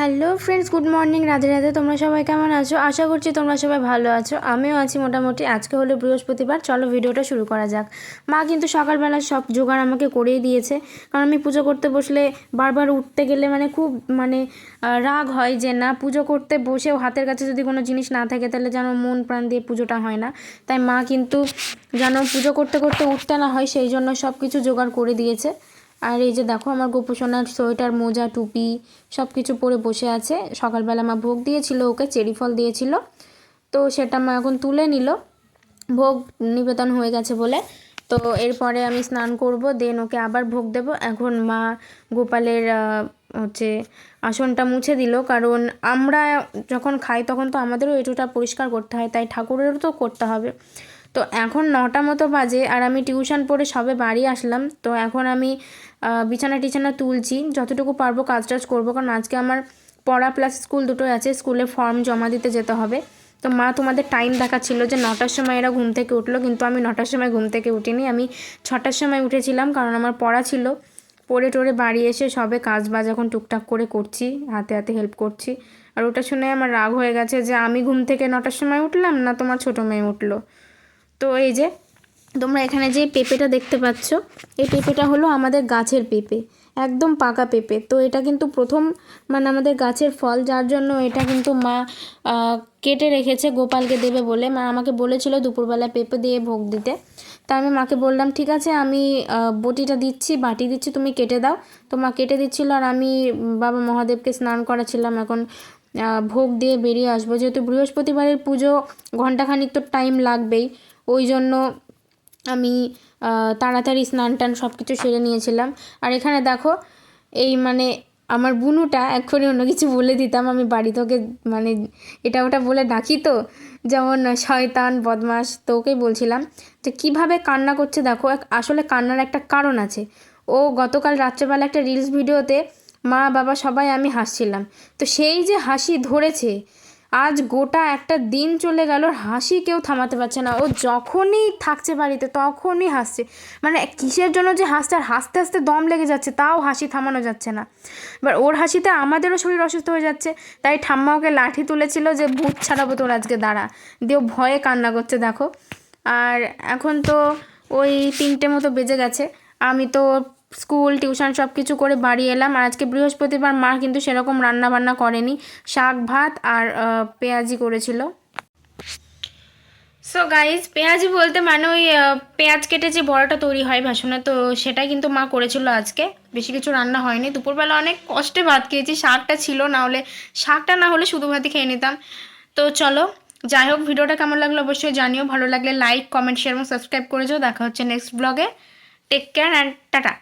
Hello friends good morning Radhe Radhe. তোমরা সবাই কেমন আছো? আশা করছি তোমরা সবাই ভালো আছো। আমিও আছি মোটামুটি। আজকে হলো বৃহস্পতিবার। চলো ভিডিওটা শুরু করা যাক। মা কিন্তু সকালবেলা সব জোগাড় আমাকে করেই দিয়েছে। কারণ আমি পুজো করতে বসলে বারবার উঠতে গেলে মানে খুব মানে রাগ হয় যে না, পুজো করতে বসেও হাতের কাছে যদি কোনো জিনিস না থাকে তাহলে যেন মন প্রাণ দিয়ে পুজোটা হয় না। তাই মা কিন্তু যেন পুজো করতে করতে উঠতে না হয়, সেই জন্য সব কিছু জোগাড় করে দিয়েছে। আর এই যে দেখো আমার গোপুসোনার সোয়েটার, মোজা, টুপি সব কিছু পরে বসে আছে। সকালবেলা মা ভোগ দিয়েছিল, ওকে চেরি ফল দিয়েছিল। তো সেটা মা এখন তুলে নিল। ভোগ নিবেদন হয়ে গেছে বলে। তো এরপরে আমি স্নান করব, দেন ওকে আবার ভোগ দেব। এখন মা গোপালের হচ্ছে আসনটা মুছে দিল। কারণ আমরা যখন খাই তখন তো আমাদেরও এটুটা পরিষ্কার করতে হয়, তাই ঠাকুরেরও তো করতে হবে। তো এখন নটা মতো বাজে আর আমি টিউশন পড়ে সবে বাড়ি আসলাম। তো এখন আমি বিছানা টিছানা তুলছি। যতটুকু পারব কাজ টাজ করব। কারণ আজকে আমার পড়া প্লাস স্কুল দুটোই আছে। স্কুলে ফর্ম জমা দিতে যেতে হবে। তো মা তোমাদের টাইম দেখাচ্ছিল যে নটার সময় এরা ঘুম থেকে উঠল। কিন্তু আমি নটার সময় ঘুম থেকে উঠিনি। আমি ছটার সময় উঠেছিলাম কারণ আমার পড়া ছিল। পড়ে টড়ে বাড়ি এসে সবে কাজ বাজ এখন টুকটাক করে করছি। হাতে হাতে হেল্প করছি। আর ওটা শুনে আমার রাগ হয়ে গেছে যে আমি ঘুম থেকে নটার সময় উঠলাম না তোমার ছোটো মেয়ে উঠল। তো এই যে তোমরা এখানে যে পেঁপেটা দেখতে পাচ্ছ, এই পেঁপেটা হলো আমাদের গাছের পেঁপে, একদম পাকা পেঁপে। তো এটা কিন্তু প্রথম মানে আমাদের গাছের ফল, যার জন্য এটা কিন্তু মা কেটে রেখেছে, গোপালকে দেবে বলে। মা আমাকে বলেছিল দুপুরবেলা পেঁপে দিয়ে ভোগ দিতে। তা আমি মাকে বললাম, ঠিক আছে, আমি বটিটা দিচ্ছি, বাটি দিচ্ছি, তুমি কেটে দাও। তো মা কেটে দিচ্ছিল আর আমি বাবা মহাদেবকে স্নান করাছিলাম এখন ভোগ দিয়ে বেরিয়ে আসব। যেহেতু বৃহস্পতিবারের পুজো, ঘন্টাখানিক তো টাইম লাগবেই। ওই জন্য আমি তাড়াতাড়ি স্নান টান সব কিছু সেরে নিয়েছিলাম। আর এখানে দেখো, এই মানে আমার বুনুটা এক্ষুনি অন্য কিছু বলে দিতাম, আমি বাড়ি তোকে মানে এটা ওটা বলে ডাকি তো, যেমন শয়তান বদমাস তো ওকেই বলছিলাম যে কীভাবে কান্না করছে দেখো আসলে কান্নার একটা কারণ আছে। ও গতকাল রাত্রেবেলা একটা রিলস ভিডিওতে মা বাবা সবাই আমি হাসছিলাম। তো সেই যে হাসি ধরেছে আজ গোটা একটা দিন চলে গেল হাসি কেউ থামাতে পারছে না। ও যখনই থাকছে বাড়িতে, তখনই হাসছে। মানে কিসের জন্য যে হাসছে, আর হাসতে হাসতে দম লেগে যাচ্ছে, তাও হাসি থামানো যাচ্ছে না। এবার ওর হাসিতে আমাদেরও শরীর অসুস্থ হয়ে যাচ্ছে। তাই ঠাম্মা ওকে লাঠি তুলেছিল যে, ভূত ছাড়াবো তোর আজকে, দাঁড়া। দিয়ে ভয়ে কান্না করছে, দেখো। আর এখন তো ওই তিনটে মতো বেজে গেছে। আমি তো স্কুল, টিউশন সব কিছু করে বাড়ি এলাম। আর আজকে বৃহস্পতিবার মা কিন্তু সেরকম রান্না বান্না করেনি। শাক, ভাত আর পেঁয়াজি করেছিল। সো গাইজ পেঁয়াজি বলতে মানে ওই পেঁয়াজ কেটে যে বড়াটা তৈরি হয় ভাসনে, তো সেটাই কিন্তু মা করেছিল আজকে। বেশি কিছু রান্না হয়নি। দুপুরবেলা অনেক কষ্টে ভাত খেয়েছি, শাকটা ছিল, না হলে শাকটা না হলে শুধু ভাতই খেয়ে নিতাম। তো চলো, যাই হোক, ভিডিওটা কেমন লাগল অবশ্যই জানিও। ভালো লাগলে লাইক কমেন্ট শেয়ার এবং সাবস্ক্রাইব করে যাও। দেখা হচ্ছে নেক্সট ব্লগে টেক কেয়ার অ্যান্ড টাটা।